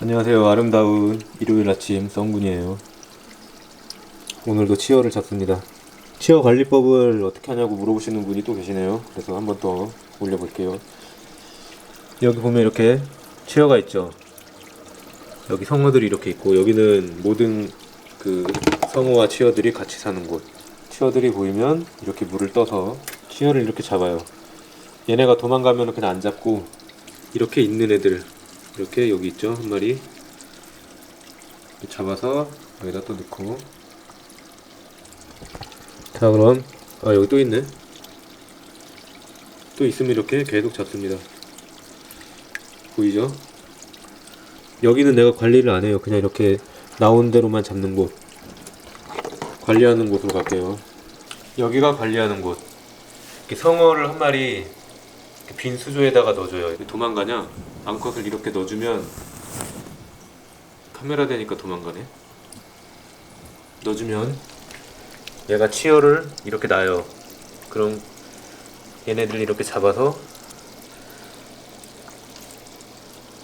안녕하세요. 아름다운 일요일 아침 썬군이에요. 오늘도 치어를 잡습니다. 치어 관리법을 어떻게 하냐고 물어보시는 분이 또 계시네요. 그래서 한 번 더 올려볼게요. 여기 보면 이렇게 치어가 있죠. 여기 성어들이 이렇게 있고 여기는 모든 그 성어와 치어들이 같이 사는 곳. 치어들이 보이면 이렇게 물을 떠서 치어를 이렇게 잡아요. 얘네가 도망가면 그냥 안 잡고 이렇게 있는 애들 이렇게 여기 있죠? 한 마리. 잡아서 여기다 또 넣고. 자 그럼 아 여기 또 있네. 또 있으면 이렇게 계속 잡습니다. 보이죠? 여기는 내가 관리를 안 해요. 그냥 이렇게 나온 대로만 잡는 곳. 관리하는 곳으로 갈게요. 여기가 관리하는 곳. 이렇게 성어를 한 마리 빈 수조에다가 넣어줘요. 도망가냐? 암컷을 이렇게 넣어주면 카메라 되니까 도망가네. 넣어주면 얘가 치어를 이렇게 놔요. 그럼 얘네들 이렇게 잡아서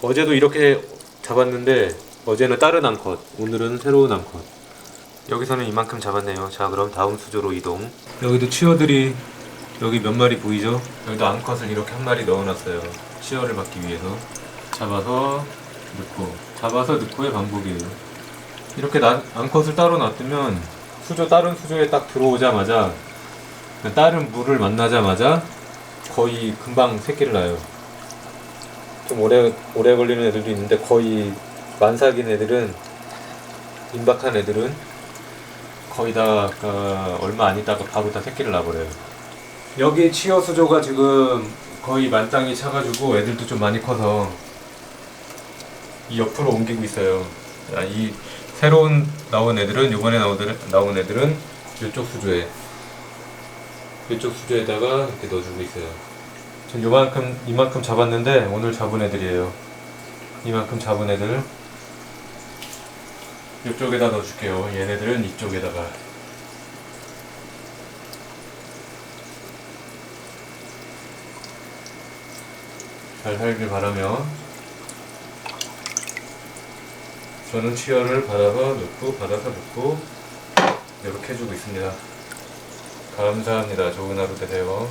어제도 이렇게 잡았는데 어제는 다른 암컷, 오늘은 새로운 암컷. 여기서는 이만큼 잡았네요. 자, 그럼 다음 수조로 이동. 여기도 치어들이 여기 몇 마리 보이죠? 여기도 암컷을 이렇게 한 마리 넣어놨어요. 치어를 막기 위해서. 잡아서 넣고, 잡아서 넣고의 반복이에요. 이렇게 나, 암컷을 따로 놔두면 수조 다른 수조에 딱 들어오자마자 다른 물을 만나자마자 거의 금방 새끼를 낳아요. 좀 오래 오래 걸리는 애들도 있는데 거의 만삭인 애들은 임박한 애들은 거의 다 어, 얼마 안 있다가 바로 다 새끼를 낳아버려요. 여기 치어 수조가 지금 거의 만땅이 차가지고 애들도 좀 많이 커서 이 옆으로 옮기고 있어요. 자, 이 새로운 나온 애들은 애들은, 나온 애들은 이쪽 수조에 이쪽 수조에다가 이렇게 넣어주고 있어요. 전 요만큼 이만큼 잡았는데 오늘 잡은 애들이에요. 이만큼 잡은 애들 이쪽에다 넣어줄게요. 얘네들은 이쪽에다가 잘 살길 바라며 저는 치어를 받아서 넣고 받아서 넣고 이렇게 해주고 있습니다. 감사합니다. 좋은 하루 되세요.